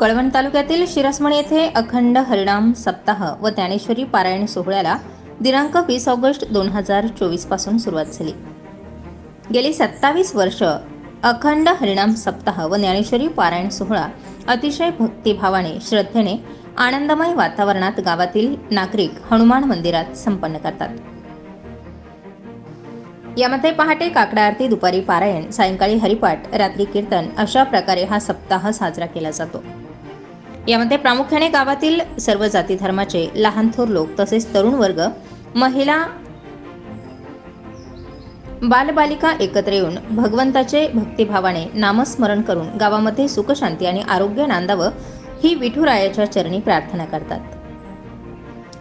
कळवण तालुक्यातील शिरसमण येथे अखंड हरिणाम सप्ताह व ज्ञानेश्वरी पारायण सोहळ्याला दिनांक वीस ऑगस्ट दोन हजार चोवीसपासून सुरुवात झाली. गेली सत्तावीस वर्ष अखंड हरिणाम सप्ताह व ज्ञानेश्वरी पारायण सोहळा अतिशय भक्तिभावाने श्रद्धेने आनंदमय वातावरणात गावातील नागरिक हनुमान मंदिरात संपन्न करतात. यामध्ये पहाटे काकडा आरती दुपारी पारायण सायंकाळी हरिपाठ रात्री कीर्तन अशा प्रकारे हा सप्ताह साजरा केला जातो. यामध्ये प्रामुख्याने गावातील सर्व जाती धर्माचे लहान थोर लोक तसेच तरुण वर्ग महिला बालबालिका एकत्र येऊन भगवंताचे भक्तिभावाने नामस्मरण करून गावामध्ये सुखशांती आणि आरोग्य नांदावं ही विठुरायाच्या चरणी प्रार्थना करतात.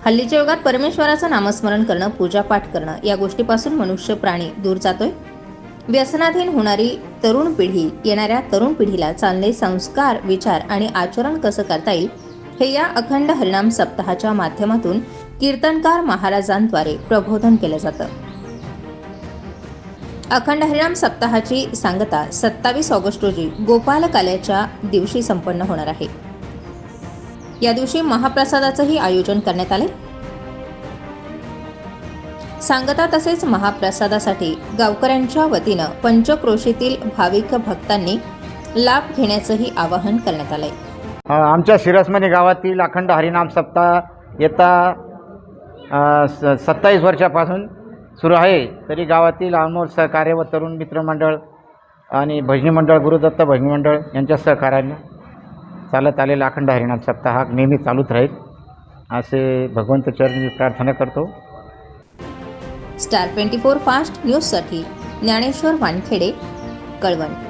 हल्लीच्या युगात परमेश्वराचं नामस्मरण करणं पूजापाठ करणं या गोष्टीपासून मनुष्य प्राणी दूर जातोय. व्यसनाधीन होणारी तरुण पिढी येणाऱ्या तरुण पिढीला चांगले संस्कार विचार आणि आचरण कसं करता येईल हे या अखंड हरिणाम सप्ताहाच्या माध्यमातून कीर्तनकार महाराजांद्वारे प्रबोधन केलं जातं. अखंड हरिणाम सप्ताहाची सांगता सत्तावीस ऑगस्ट रोजी गोपाल काल्याच्या दिवशी संपन्न होणार आहे. या दिवशी महाप्रसादाचंही आयोजन करण्यात आले सांगता तसेच महाप्रसादासाठी गावकऱ्यांच्या वतीनं पंचक्रोशीतील भाविक भक्तांनी लाभ घेण्याचंही आवाहन करण्यात आलंय. आहे आमच्या शिरसमणी गावातील अखंड हरिनाम सप्ताह येता स सत्तावीस वर्षापासून सुरू आहे. तरी गावातील अनमोल सहकार्य व तरुण मित्रमंडळ आणि भजनी मंडळ गुरुदत्त भजनी मंडळ यांच्या सहकार्याने चालत आलेला अखंड हरिनाम सप्ताह हा नेहमी चालूच राहील. असे भगवंत चरणी प्रार्थना करतो. स्टार ट्वेंटी फोर फास्ट न्यूजसाठी ज्ञानेश्वर वानखेडे कळवण.